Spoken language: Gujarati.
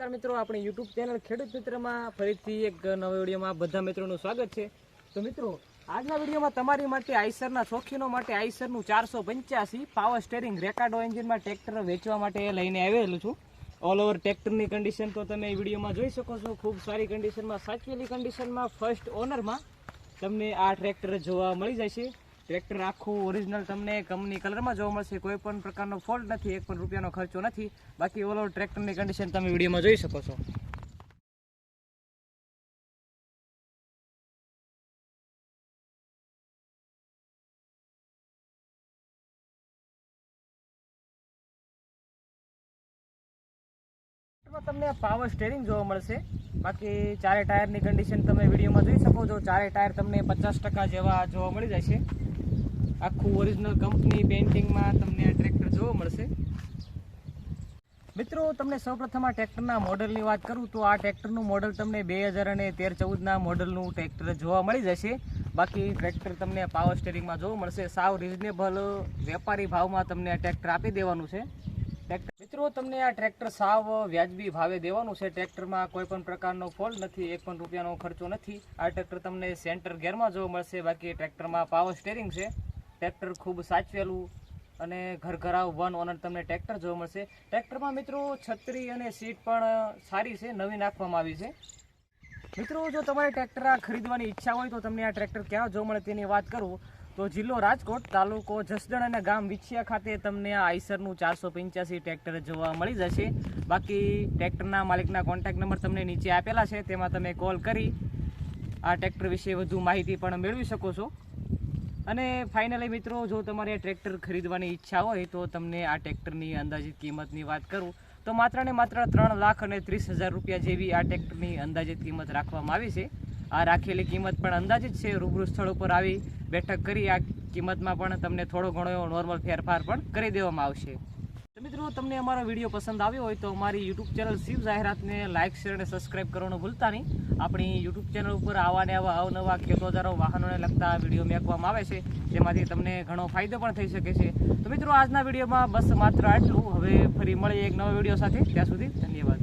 નમસ્કાર મિત્રો, આપણી યુટ્યુબ ચેનલ ખેડૂત મિત્રમાં ફરીથી એક નવા વિડીયોમાં બધા મિત્રોનું સ્વાગત છે. તો મિત્રો, આજના વિડીયોમાં તમારી માટે આઈસરના શોખીનો માટે આઈસરનું ચારસો પંચ્યાસી પાવર સ્ટેરિંગ રેકાર્ડો એન્જિનમાં ટ્રેક્ટર વેચવા માટે લઈને આવેલું છું. ઓલ ઓવર ટ્રેક્ટરની કન્ડિશન તો તમે વિડીયોમાં જોઈ શકો છો. ખૂબ સારી કન્ડિશનમાં સાચવેલી કન્ડિશનમાં ફર્સ્ટ ઓનરમાં તમને આ ટ્રેક્ટર જોવા મળી જશે. ટ્રેક્ટર આખું ઓરિજિનલ તમને કંપની કલરમાં જોવા મળશે. કોઈ પણ પ્રકારનો ફોલ્ટ નથી, એક પણ રૂપિયાનો ખર્ચો નથી. બાકી ઓલ ઓવર ટ્રેક્ટરની કન્ડિશન તમે વિડીયોમાં જોઈ શકો છો. તમને પાવર સ્ટેરિંગ જોવા મળશે. બાકી ચારે ટાયરની કન્ડિશન તમે વિડીયોમાં જોઈ શકો છો. ચારે ટાયર તમને પચાસ જેવા જોવા મળી જશે. આખું ઓરિજિનલ કંપની પેઇન્ટિંગમાં તમને આ ટ્રેક્ટર જોવા મળશે. મિત્રો, તમને સૌપ્રથમ આ ટ્રેક્ટરના મોડલની વાત કરું તો આ ટ્રેક્ટરનું મોડલ તમને બે હજાર અને તેર ચૌદના મોડલનું ટ્રેક્ટર જોવા મળી જશે. બાકી ટ્રેક્ટર તમને પાવર સ્ટેરિંગમાં જોવા મળશે. સાવ રિઝનેબલ વેપારી ભાવમાં તમને આ ટ્રેક્ટર આપી દેવાનું છે. ટ્રેક્ટર મિત્રો, તમને આ ટ્રેક્ટર સાવ વ્યાજબી ભાવે દેવાનું છે. ટ્રેક્ટરમાં કોઈ પણ પ્રકારનો ફોલ્ટ નથી, એક પણ રૂપિયાનો ખર્ચો નથી. આ ટ્રેક્ટર તમને સેન્ટર ગેરમાં જોવા મળશે. બાકી ટ્રેક્ટરમાં પાવર સ્ટેરિંગ છે. ટ્રેક્ટર ખૂબ સાચવેલું અને ઘર ઘરાવ વન ઓનર તમને ટ્રેક્ટર જોવા મળશે. ટ્રેક્ટરમાં મિત્રો છત્રી અને સીટ પણ સારી છે, નવી નાખવામાં આવી છે. મિત્રો, જો તમારે ટ્રેક્ટર આ ખરીદવાની ઈચ્છા હોય તો તમને આ ટ્રેક્ટર ક્યાં જોવા મળે તેની વાત કરું. તો જિલ્લો રાજકોટ, તાલુકો જસદણ અને ગામ વિછિયા ખાતે તમને આ આઈસરનું ચારસો પંચ્યાસી ટ્રેક્ટર જોવા મળી જશે. બાકી ટ્રેક્ટરના માલિકના કોન્ટેક્ટ નંબર તમને નીચે આપેલા છે, તેમાં તમે કોલ કરી આ ટ્રેક્ટર વિશે વધુ માહિતી પણ મેળવી શકો છો. અને ફાઇનલી મિત્રો, જો તમારે ટ્રેક્ટર ખરીદવાની ઈચ્છા હોય તો તમને આ ટ્રેક્ટરની અંદાજિત કિંમતની વાત કરું. તો માત્ર ને માત્ર ત્રણ લાખ અને ત્રીસ હજાર રૂપિયા જેવી આ ટ્રેક્ટરની અંદાજિત કિંમત રાખવામાં આવી છે. આ રાખેલી કિંમત પણ અંદાજિત છે. રૂબરૂ સ્થળ ઉપર આવી બેઠક કરી આ કિંમતમાં પણ તમને થોડો ઘણો નોર્મલ ફેરફાર પણ કરી દેવામાં આવશે. મિત્રો, તમને અમારો વીડિયો પસંદ આવ્યો હોય તો અમારી યુટ્યુબ ચેનલ શિવ જાહેરાતને લાઇક શેર અને સબસ્ક્રાઇબ કરવાનું ભૂલતા નહીં. આપણી યુટ્યુબ ચેનલ ઉપર આવા ને આવા અવનવા ખેતોદારો વાહનોને લગતા વીડિયો મેકવામાં આવે છે, જેમાંથી તમને ઘણો ફાયદો પણ થઈ શકે છે. તો મિત્રો, આજના વિડીયોમાં બસ માત્ર આટલું. હવે ફરી મળીએ એક નવા વીડિયો સાથે. ત્યાં સુધી ધન્યવાદ.